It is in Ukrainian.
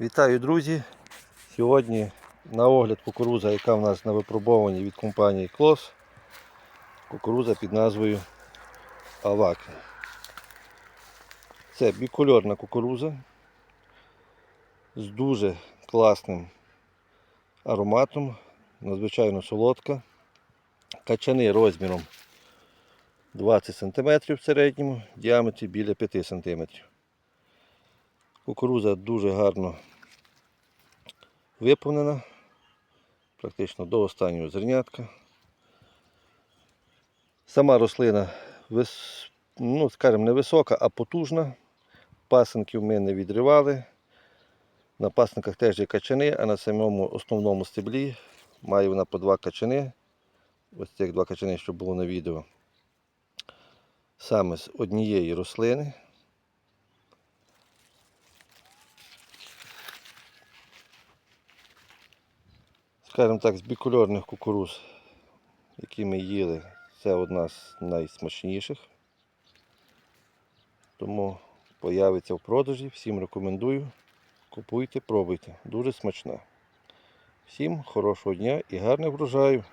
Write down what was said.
Вітаю, друзі! Сьогодні на огляд кукуруза, яка в нас на випробованні від компанії Клос. Кукуруза під назвою Авак. Це бікольорна кукуруза з дуже класним ароматом, надзвичайно солодка. Качани розміром 20 см в середньому, в діаметрі біля 5 см. Кукуруза дуже гарно виповнена, практично до останнього зернятка. Сама рослина, вис... ну, скажімо, не висока, а потужна. Пасенків ми не відривали. На пасенках теж є качани, а на самому основному стеблі має вона по два качани. Ось цих два качани, що було на відео. Саме з однієї рослини. Скажімо так, з бікульорних кукуруз, які ми їли, це одна з найсмачніших. Тому появиться в продажі. Всім рекомендую. Купуйте, пробуйте. Дуже смачна. Всім хорошого дня і гарних врожаю!